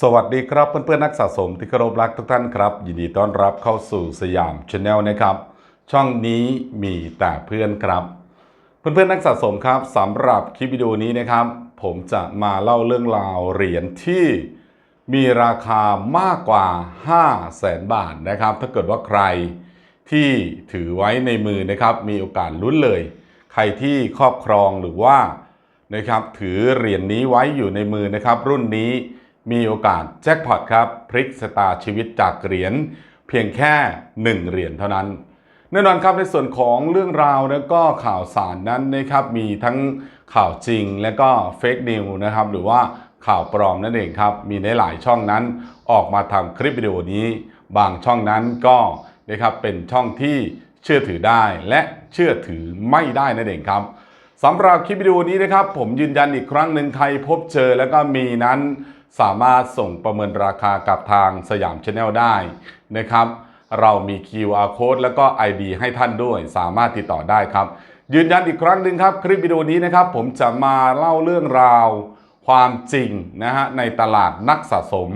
สวัสดีครับเพื่อนๆนักสะสมที่เคารพรักทุกท่านครับ ยินดีต้อนรับเข้าสู่สยามชาแนลนะครับ ช่องนี้มีแต่เพื่อนครับ เพื่อนๆนักสะสมครับสำหรับคลิปวิดีโอนี้นะครับ ผมจะมาเล่าเรื่องราวเหรียญที่มีราคามากกว่า 5 0 0แสนบาทนะครับ ถ้าเกิดว่าใครที่ถือไว้ในมือนะครับมีโอกาสลุ้นเลย ใครที่ครอบครองหรือว่านะครับถือเหรียญนี้ไว้อยู่ในมือนะครับ รุ่นนี้ มีโอกาสแจ็คพอตครับพลิกสตาชีวิตจากเหรียญเพียงแค่ 1 เหรียญเท่านั้น แน่นอนครับในส่วนของเรื่องราวแล้วก็ข่าวสารนั้นนะครับมีทั้งข่าวจริงและก็เฟกนิวนะครับหรือว่าข่าวปลอมนั่นเองครับมีในหลายช่องนั้นออกมาทำคลิปวิดีโอนี้ บางช่องนั้นก็นะครับเป็นช่องที่เชื่อถือได้และเชื่อถือไม่ได้นั่นเองครับสำหรับคลิปวิดีโอนี้นะครับ ผมยืนยันอีกครั้งหนึ่งใครพบเจอแล้วก็มีนั้น สามารถส่งประเมินราคากับทางสยามชาแนลได้นะครับ เรามี QR code แล้วก็ ID ให้ท่านด้วย สามารถติดต่อได้ครับ ยืนยันอีกครั้งหนึ่งครับ คลิปวิดีโอนี้นะครับ ผมจะมาเล่าเรื่องราว ความจริงนะฮะในตลาดนักสะสม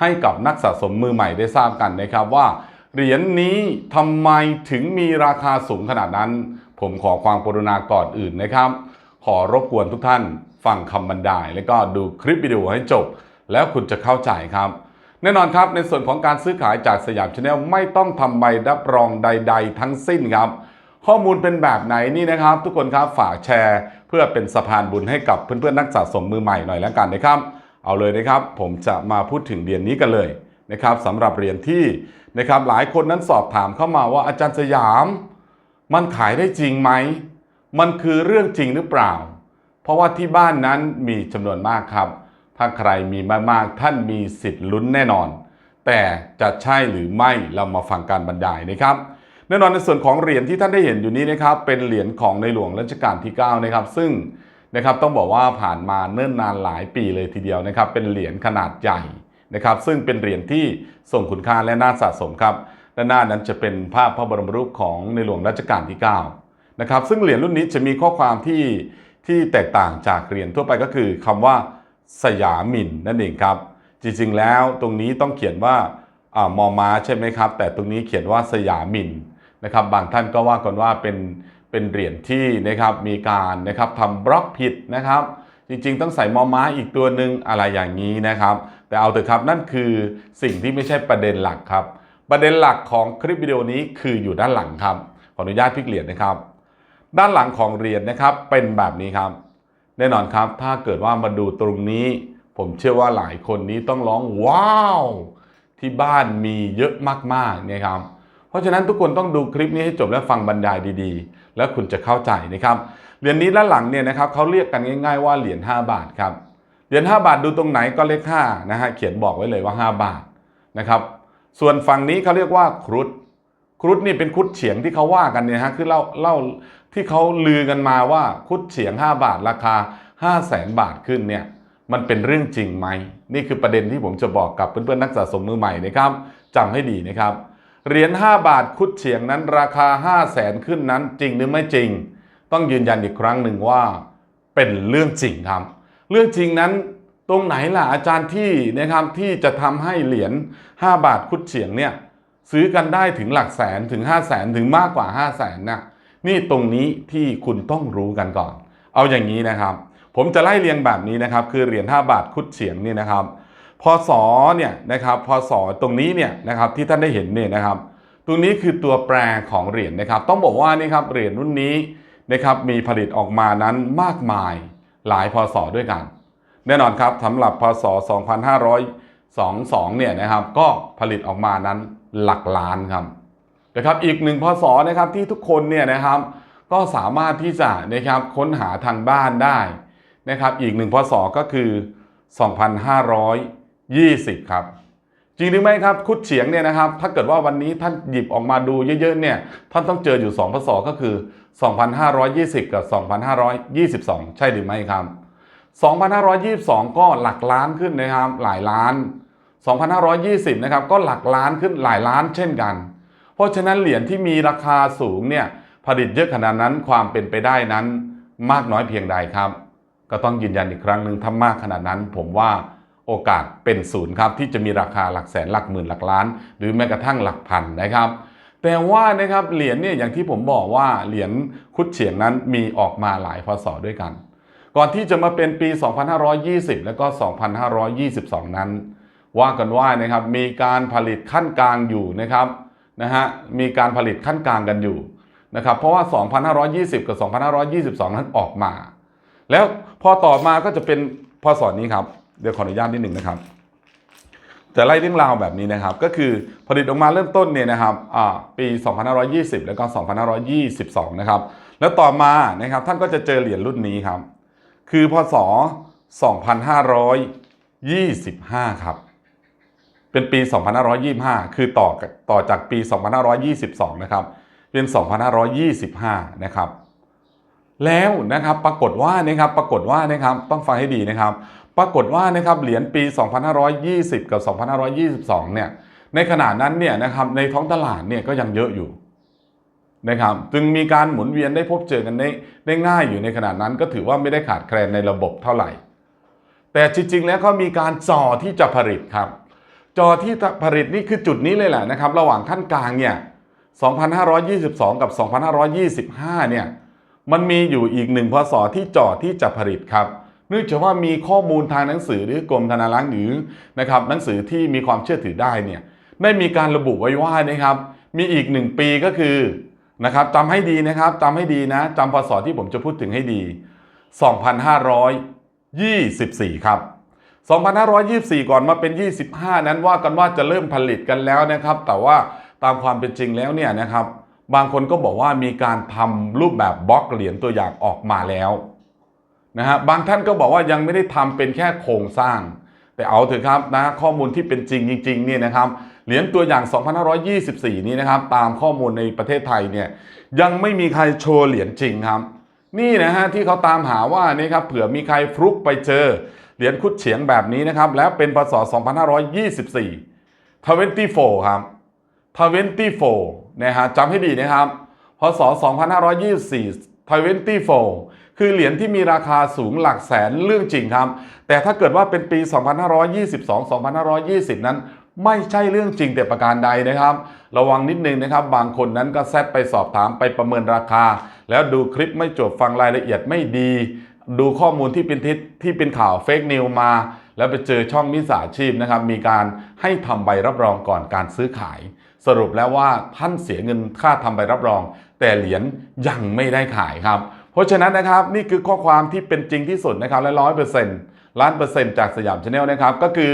ให้กับนักสะสมมือใหม่ได้ทราบกันนะครับว่าเหรียญนี้ทำไมถึงมีราคาสูงขนาดนั้น ผมขอความกรุณาก่อนอื่นนะครับ ขอรบกวนทุกท่านฟังคำบรรยาย แล้วก็ดูคลิปวิดีโอให้จบ แล้วคุณจะเข้าใจครับ แน่นอนครับในส่วนของการซื้อขายจากสยามชาแนลไม่ต้องทำใบรับรองใด ๆ ทั้งสิ้นครับ ข้อมูลเป็นแบบไหนนี่นะครับ ทุกคนครับฝากแชร์ เพื่อเป็นสะพานบุญให้กับเพื่อนๆนักสะสมมือใหม่หน่อยแล้วกันนะครับ เอาเลยนะครับ ผมจะมาพูดถึงเรียญนี้กันเลยนะครับสำหรับเรียญที่นะครับหลายคนนั้นสอบถามเข้ามาว่าอาจารย์สยาม มันขายได้จริงไหม มันคือเรื่องจริงหรือเปล่า เพราะว่าที่บ้านนั้นมีจำนวนมากครับ ถ้าใครมีมากๆ ท่านมีสิทธิ์ลุ้นแน่นอน แต่จะใช่หรือไม่เรามาฟังการบรรยายนะครับแน่นอนในส่วนของเหรียญที่ท่านได้เห็นอยู่นี้นะครับเป็นเหรียญของในหลวงรัชกาลที่9นะครับซึ่งนะครับต้องบอกว่าผ่านมาเนิ่นนานหลายปีเลยทีเดียวนะครับ เป็นเหรียญขนาดใหญ่นะครับซึ่งเป็นเหรียญที่ทรงคุณค่าและน่าสะสมครับด้านหน้านั้นจะเป็นภาพพระบรมรูปของในหลวงรัชกาลที่9นะครับซึ่งเหรียญรุ่นนี้จะมีข้อความที่ที่แตกต่างจากเหรียญทั่วไปก็คือคำว่า สยามินนั่นเองครับ จริงๆแล้วตรงนี้ต้องเขียนว่าอามอม้าใช่ไหมครับ แต่ตรงนี้เขียนว่าสยามินนะครับ บางท่านก็ว่ากันว่าเป็นเป็นเหรียญที่นะครับมีการนะครับทำบล็อกผิดนะครับ จริงๆ ต้องใส่มอม้าอีกตัวหนึ่งอะไรอย่างนี้นะครับ แต่เอาเถอะครับนั่นคือสิ่งที่ไม่ใช่ประเด็นหลักครับ ประเด็นหลักของคลิปวิดีโอนี้คืออยู่ด้านหลังครับขออนุญาตพลิกเหรียญนะครับ ด้านหลังของเหรียญนะครับเป็นแบบนี้ครับ แน่นอนครับ ถ้าเกิดว่ามาดูตรงนี้ ผมเชื่อว่าหลายคนนี้ต้องร้องว้าว ที่บ้านมีเยอะมากๆนี่ยครับ เพราะฉะนั้นทุกคนต้องดูคลิปนี้ให้จบและฟังบรรยายดีๆ แล้วคุณจะเข้าใจนะครับเหรียญนี้ด้านหลังเนี่ยนะครับเขาเรียกกันง่าย ๆ ว่าเหรียญ5 บาทครับเหรียญ5บาทดูตรงไหนก็เลข5นะฮะเขียนบอกไว้เลยว่า 5 บาทนะครับ ส่วนฝั่งนี้เขาเรียกว่าครุฑ ครุฑนี่เป็นครุฑเฉียงที่เขาว่ากันเนี่ยฮะคือเล่าเล่าที่เขาลือกันมาว่าครุฑเฉียง 5 บาทราคา 5 0 0แสนบาทขึ้นเนี่ยมันเป็นเรื่องจริงไหม นี่คือประเด็นที่ผมจะบอกกับเพื่อนๆนักสะสมมือใหม่นะครับจำให้ดีนะครับเหรียญ5บาทครุฑเฉียงนั้นราคา 5 0 0แสนขึ้นนั้นจริงหรือไม่จริง ต้องยืนยันอีกครั้งหนึ่งว่าเป็นเรื่องจริงครับ เรื่องจริงนั้นตรงไหนล่ะอาจารย์ที่นะครับที่จะทำให้เหรียญ5บาทครุฑเฉียงเนี่ย ซื้อกันได้ถึงหลักแสนถึง 5 0 0แสนถึงมากกว่า 5 0 0แสนนะนี่ตรงนี้ที่คุณต้องรู้กันก่อน เอาอย่างนี้นะครับ ผมจะไล่เรียงแบบนี้นะครับ คือเหรียญ5บาทคุดเฉียงนี่นะครับพศเนี่ยนะครับพศตรงนี้เนี่ยนะครับที่ท่านได้เห็นเนี่ยนะครับ ตรงนี้คือตัวแปรของเหรียญนะครับ ต้องบอกว่านี่ครับเหรียญรุ่นนี้นะครับมีผลิตออกมานั้นมากมายหลายพศด้วยกัน แน่นอนครับสำหรับพศ 2522เนี่ยนะครับก็ผลิตออกมานั้นหลักล้านครับนะครับอีกหนึ่งพศนะครับที่ทุกคนเนี่ยนะครับก็สามารถที่จะนะครับค้นหาทางบ้านได้นะครับอีกหนึ่งพศก็คือ 2520 ครับ จริงหรือไม่ครับคุดเฉียงเนี่ยนะครับ ถ้าเกิดว่าวันนี้ท่านหยิบออกมาดูเยอะๆเนี่ยท่านต้องเจออยู่ 2 พศก็คือ 2520 กับ 2522 ใช่หรือไม่ครับ 2522 ก็หลักล้านขึ้นนะครับหลายล้าน 2520 นะครับ ก็หลักล้านขึ้นหลายล้านเช่นกัน เพราะฉะนั้นเหรียญที่มีราคาสูงเนี่ยผลิตเยอะขนาดนั้นความเป็นไปได้นั้นมากน้อยเพียงใดครับ ก็ต้องยืนยันอีกครั้งหนึ่งถ้ามากขนาดนั้น ผมว่าโอกาสเป็นศูนย์ครับ ที่จะมีราคาหลักแสนหลักหมื่นหลักล้าน หรือแม้กระทั่งหลักพันนะครับ แต่ว่านะครับเหรียญเนี่ยอย่างที่ผมบอกว่าเหรียญคุดเฉียงนั้นมีออกมาหลายพศด้วยกัน ก่อนที่จะมาเป็นปี 2520 แล้วก็ 2522 นั้น ว่ากันว่านะครับมีการผลิตขั้นกลางอยู่นะครับนะฮะมีการผลิตขั้นกลางกันอยู่นะครับเพราะว่า 2520 กับ 2522 นั้นออกมา แล้วพอต่อมาก็จะเป็นพศนี้ครับ เดี๋ยวขออนุญาตนิดหนึ่งนะครับจะไล่เรื่องราวแบบนี้นะครับ ก็คือผลิตออกมาเริ่มต้นเนี่ยนะครับอ่าปี 2520 แล้วก็ 2522 นะครับ แล้วต่อมานะครับท่านก็จะเจอเหรียญรุ่นนี้ครับ คือพศ 2525 ครับ เป็นปี 2525 คือต่อต่อจากปี 2522 นะครับ เป็น 2525 นะครับ แล้วนะครับปรากฏว่านะครับปรากฏว่านะครับต้องฟังให้ดีนะครับ ปรากฏว่านะครับเหรียญปี 2520 กับ 2522 เนี่ยในขณะนั้นเนี่ยนะครับในท้องตลาดเนี่ยก็ยังเยอะอยู่นะครับจึงมีการหมุนเวียนได้พบเจอกันได้ได้ง่ายอยู่ในขณะนั้นก็ถือว่าไม่ได้ขาดแคลนในระบบเท่าไหร่ แต่จริงๆแล้วก็มีการจ่อที่จะผลิตครับ จอที่ผลิตนี่คือจุดนี้เลยแหละนะครับ ระหว่างขั้นกลางเนี่ย 2522 กับ 2525 เนี่ย มันมีอยู่อีกหนึ่งพศที่จอที่จะผลิตครับ เนื่องจากว่ามีข้อมูลทางหนังสือหรือกรมธนารักษ์หรือนะครับหนังสือที่มีความเชื่อถือได้เนี่ย ได้มีการระบุไว้ว่านะครับ มีอีกหนึ่งปีก็คือนะครับจำให้ดีนะครับจำให้ดีนะจำพศที่ผมจะพูดถึงให้ดี 2524 ครับ 2524 ก่อนมาเป็น 25 นั้นว่ากันว่าจะเริ่มผลิตกันแล้วนะครับ แต่ว่าตามความเป็นจริงแล้วเนี่ยนะครับ บางคนก็บอกว่ามีการทำรูปแบบบล็อกเหรียญตัวอย่างออกมาแล้วนะฮะบางท่านก็บอกว่ายังไม่ได้ทำเป็นแค่โครงสร้าง แต่เอาเถอะครับนะข้อมูลที่เป็นจริงจริงๆเนี่ยนะครับเหรียญตัวอย่าง 2524 นี้นะครับ ตามข้อมูลในประเทศไทยเนี่ยยังไม่มีใครโชว์เหรียญจริงครับ นี่นะฮะที่เขาตามหาว่านี่ครับเผื่อมีใครฟลุกไปเจอ เหรียญคุดเฉียงแบบนี้นะครับ แล้วเป็นพศ 2524 24ครับ24นะฮะจำให้ดีนะครับ พศ 2524 24 คือเหรียญที่มีราคาสูงหลักแสนเรื่องจริงครับ แต่ถ้าเกิดว่าเป็นปี 2522 2520 นั้นไม่ใช่เรื่องจริงแต่ประการใดนะครับ ระวังนิดนึงนะครับ บางคนนั้นก็แซดไปสอบถามไปประเมินราคา แล้วดูคลิปไม่จบฟังรายละเอียดไม่ดี ดูข้อมูลที่เป็นทิศที่เป็นข่าวเฟกนิวมา แล้วไปเจอช่องมิจฉาชีพนะครับ มีการให้ทำใบรับรองก่อนการซื้อขาย สรุปแล้วว่าท่านเสียเงินค่าทำใบรับรอง แต่เหรียญยังไม่ได้ขายครับ เพราะฉะนั้นนะครับนี่คือข้อความที่เป็นจริงที่สุดนะครับและร้อยเปอร์เซ็นต์ล้านเปอร์เซ็นต์จากสยามชาแนลนะครับ ก็คือ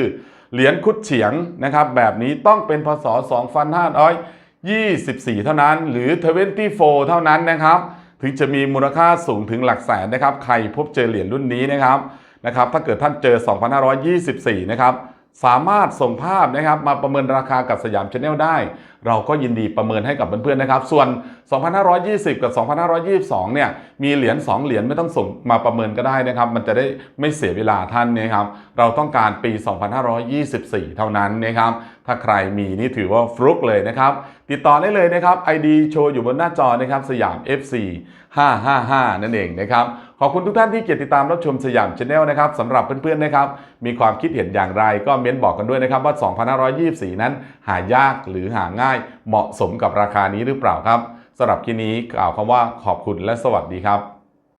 เหรียญคุดเฉียงนะครับ แบบนี้ต้องเป็นพศ2524 เท่านั้น หรือ 24 เท่านั้นนะครับ ถึงจะมีมูลค่าสูงถึงหลักแสนนะครับ ใครพบเจอเหรียญรุ่นนี้นะครับนะครับ ถ้าเกิดท่านเจอ 2524 นะครับ สามารถส่งภาพนะครับมาประเมินราคากับสยามชาแนลได้เราก็ยินดีประเมินให้กับเพื่อนๆนะครับ ส่วน 2520 กับ 2522 เนี่ย มีเหรียญ 2 เหรียญไม่ต้องส่งมาประเมินก็ได้นะครับ มันจะได้ไม่เสียเวลาท่านนะครับ เราต้องการปี 2524 เท่านั้นนะครับ ถ้าใครมีนี่ถือว่าฟลุกเลยนะครับ ติดต่อได้เลยนะครับ ID โชว์อยู่บนหน้าจอนะครับสยาม FC 555 นั่นเองนะครับ ขอบคุณทุกท่านที่เกียรติตามรับชมสยามชาแนลนะครับสำหรับเพื่อนๆนะครับ มีความคิดเห็นอย่างไรก็เม้นบอกกันด้วยนะครับว่า 2524 นั้นหายากหรือหาง่ายเหมาะสมกับราคานี้หรือเปล่าครับสำหรับคลิปนี้กล่าวคำว่าขอบคุณและสวัสดีครับ